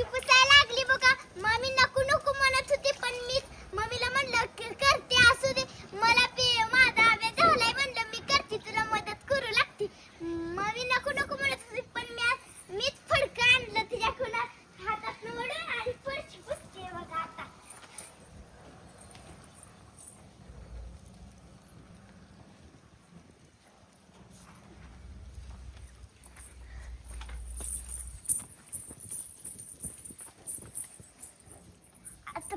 फरशी पुसायला लागली बघा. मामी नको नको म्हणत होती पण मी मम्मीला म्हणलं क- करते असू दे मला पे माझा अभ्यास झालाय म्हणलं मी करते तुला मदत करू लागते मम्मी नको नको म्हणत होती पण मी मीच फडकं आणलं तिच्याकडून हातात ओढून आणि फरशी पुसते बघा आता आता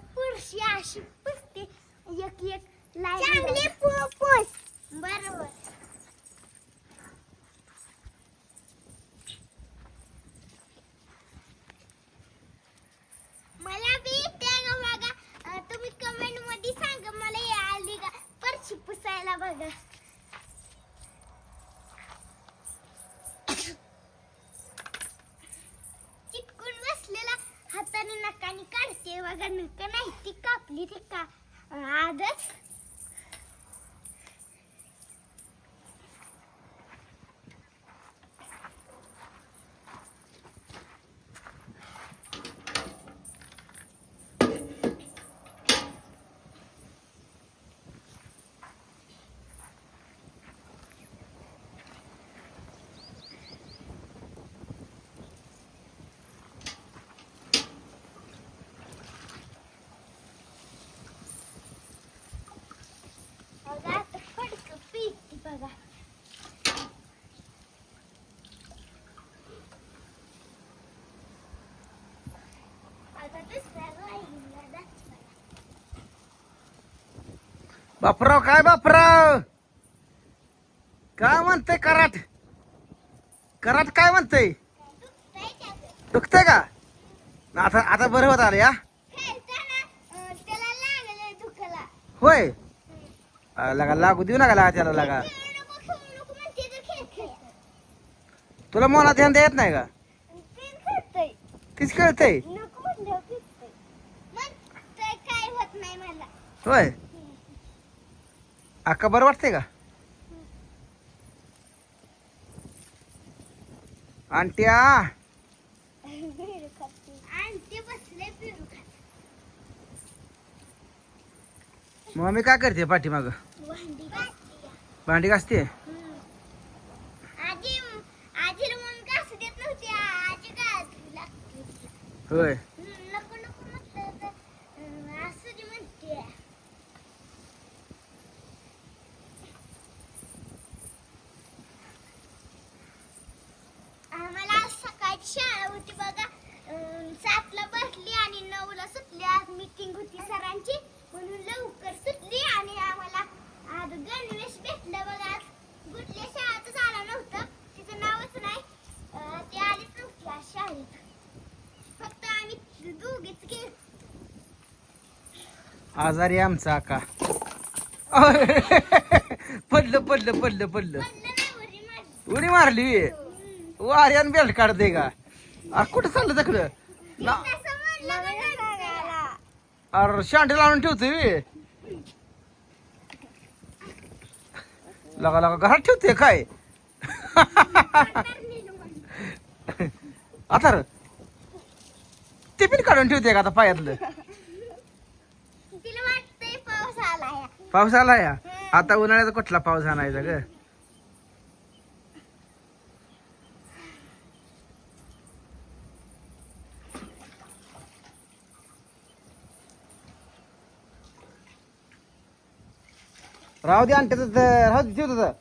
पुरुषी अशी पुसते एक एक चांगली पुस बरोबर मला बी बघा तुम्ही कमेंटमध्ये सांगा मला हे आली का परशी पुसायला बघा चिटकून बसलेला हाताने नकाने काढते बघा नक नाही ती कापली ती का आजच बघा आता फडक पिती बघा आता दुसऱ्या राहिलेला दाखवा. बापराव काय बापराव? काय म्हणतंय कराट कराट काय म्हणतंय? दुखतंय त्याचं. दुखतंय का? आता आता बरं होत आलं या. होय? लगा लागू देऊ नका लागा त्याला लगा. म्हणते खेळतं. तुला मला ध्यान देत नाही का. तीच कळतंय होय? अक्का बरं वाटते का? आंट्या! मम्मी काय करते पाठीमाग? भांडी घासते? होय घासते हम्म. आजी आजीला मम्मी घासू देत नव्हती आजी घासू लागते होय हम्म, नको नको म्हटलं तर अं, असू दे म्हणते आम्हाला आज सकाळची शाळा होती बघा. सातला बसली आणि नऊला सुटली. आज मीटिंग होती सरांची. म्हणून लवकर सुटली आणि आम्हाला आज गणवेश भेटलं बघा. आज कुठल्या शाळेतच आला नव्हतं. तिचं नावच नाही. ती आलीच नव्हती आज शाळेत. फक्त आम्ही दोघीच गेलो. आजारी आमचा आका. पडलं पडलं पडलं पडलं. उडी मारली. वाऱ्यान बेल्ट काढते का? आ, कुठं चाललं तिकडं ना. अरे शांडी लावून ठेवतोय बे. लगा लगा घरात ठेवते काय? आता र टिफिन काढून ठेवते का आता पायातलं? पाऊस आला या आता उन्हाळ्याचा कुठला पाऊस आणायचा ग? राहू दे आणते राहू दे ठेवतो तर.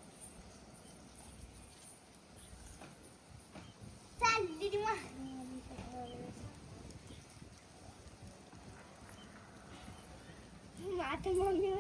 आता मम्मी